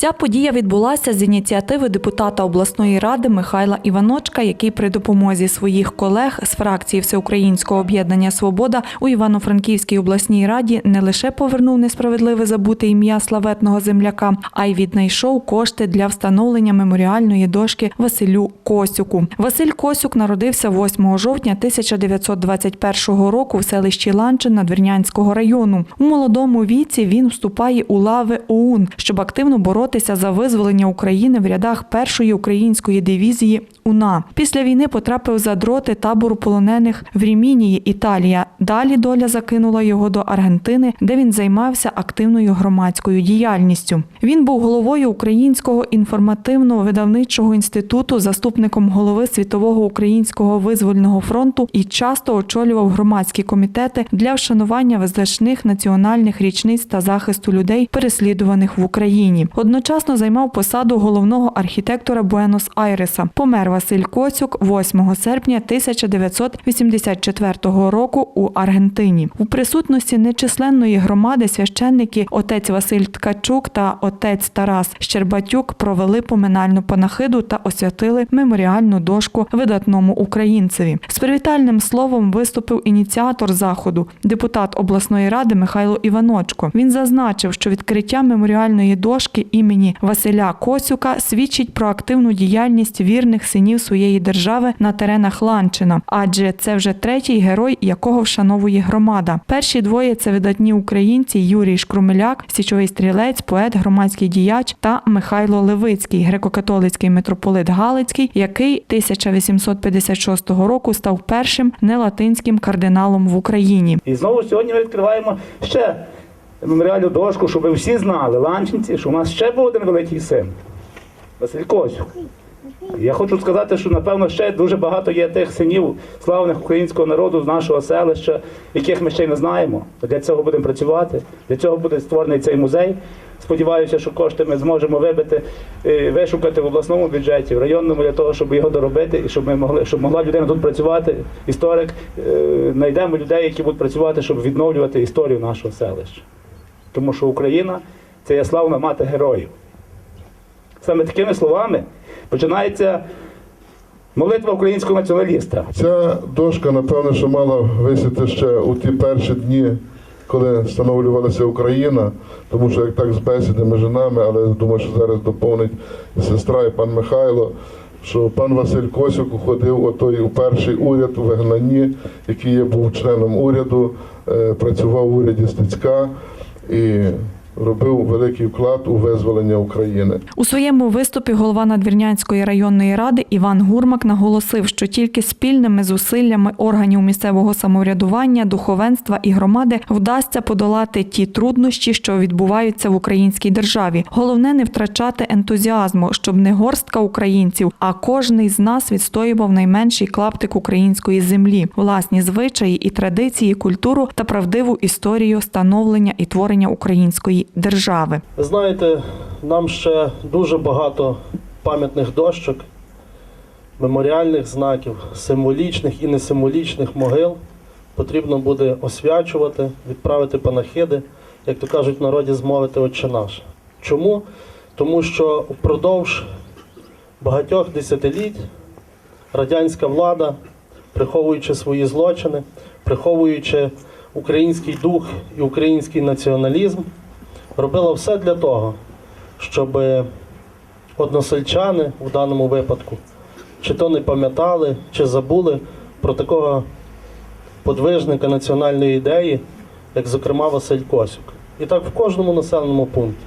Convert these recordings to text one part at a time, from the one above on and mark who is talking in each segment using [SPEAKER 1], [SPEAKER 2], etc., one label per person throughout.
[SPEAKER 1] Ця подія відбулася з ініціативи депутата обласної ради Михайла Іваночка, який при допомозі своїх колег з фракції Всеукраїнського об'єднання Свобода у Івано-Франківській обласній раді не лише повернув несправедливе забуте ім'я славетного земляка, а й віднайшов кошти для встановлення меморіальної дошки Василю Косюку. Василь Косюк народився 8 жовтня 1921 року в селищі Ланчин Надвірнянського району. У молодому віці він вступає у лави ОУН, щоб активно боротися за визволення України в рядах першої української дивізії УНА. Після війни потрапив за дроти табору полонених в Рімінії, Італія. Далі доля закинула його до Аргентини, де він займався активною громадською діяльністю. Він був головою Українського інформативно-видавничого інституту, заступником голови Світового українського визвольного фронту і часто очолював громадські комітети для вшанування визначних національних річниць та захисту людей, переслідуваних в Україні. Одночасно займав посаду головного архітектора Буенос-Айреса. Помер Василь Коцюк 8 серпня 1984 року у Аргентині. У присутності нечисленної громади священники отець Василь Ткачук та отець Тарас Щербатюк провели поминальну панахиду та освятили меморіальну дошку видатному українцеві. З привітальним словом виступив ініціатор заходу, депутат обласної ради Михайло Іваночко. Він зазначив, що відкриття меморіальної дошки імені Василя Косюка свідчить про активну діяльність вірних синів своєї держави на теренах Ланчина, адже це вже третій герой, якого вшановує громада. Перші двоє це видатні українці Юрій Шкрумеляк, січовий стрілець, поет, громадський діяч та Михайло Левицький, греко-католицький митрополит Галицький, який 1856 року став першим нелатинським кардиналом в Україні.
[SPEAKER 2] І знову сьогодні ми відкриваємо ще меморіальну дошку, щоб ви всі знали, ланчинці, що у нас ще був один великий син Василь Косюк. Я хочу сказати, що напевно ще дуже багато є тих синів славних українського народу з нашого селища, яких ми ще й не знаємо. Для цього будемо працювати. Для цього буде створений цей музей. Сподіваюся, що кошти ми зможемо вибити, е, вишукати в обласному бюджеті, в районному для того, щоб його доробити, і щоб ми могли, щоб могла людина тут працювати. Історик, е, знайдемо людей, які будуть працювати, щоб відновлювати історію нашого селища. Тому що Україна це є славна мати героїв. Саме такими словами починається молитва українського націоналіста.
[SPEAKER 3] Ця дошка, напевно, що мала висіти ще у ті перші дні, коли встановлювалася Україна, тому що як так з бесіди між нами, але думаю, що зараз доповнить і сестра, і пан Михайло, що пан Василь Косюк уходив отой у перший уряд у вигнанні, який є був членом уряду, е, працював в уряді Стецька і робив великий вклад у визволення України.
[SPEAKER 1] У своєму виступі голова Надвірнянської районної ради Іван Гурмак наголосив, що тільки спільними зусиллями органів місцевого самоврядування, духовенства і громади вдасться подолати ті труднощі, що відбуваються в українській державі. Головне не втрачати ентузіазму, щоб не горстка українців, а кожний з нас відстоював найменший клаптик української землі, власні звичаї і традиції, культуру та правдиву історію становлення і творення української держави.
[SPEAKER 4] Ви знаєте, нам ще дуже багато пам'ятних дощок, меморіальних знаків, символічних і несимволічних могил потрібно буде освячувати, відправити панахиди, як то кажуть в народі, змовити Отче наш. Чому? Тому що впродовж багатьох десятиліть радянська влада, приховуючи свої злочини, приховуючи український дух і український націоналізм, робила все для того, щоб односельчани у даному випадку чи то не пам'ятали, чи забули про такого подвижника національної ідеї, як, зокрема, Василь Косюк. І так в кожному населеному пункті.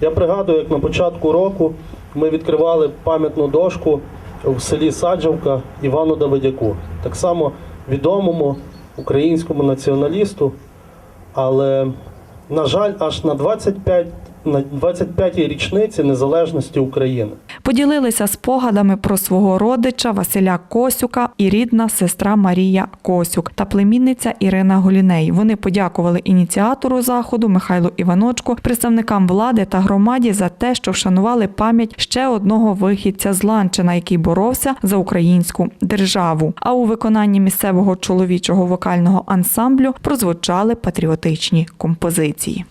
[SPEAKER 4] Я пригадую, як на початку року ми відкривали пам'ятну дошку в селі Саджавка Івану Давидяку, так само відомому українському націоналісту, але на жаль, аж на 25 на 25-й річниці незалежності України.
[SPEAKER 1] Поділилися спогадами про свого родича Василя Косюка і рідна сестра Марія Косюк та племінниця Ірина Голіней. Вони подякували ініціатору заходу Михайлу Іваночку, представникам влади та громаді за те, що вшанували пам'ять ще одного вихідця з Ланчина, який боровся за українську державу. А у виконанні місцевого чоловічого вокального ансамблю прозвучали патріотичні композиції.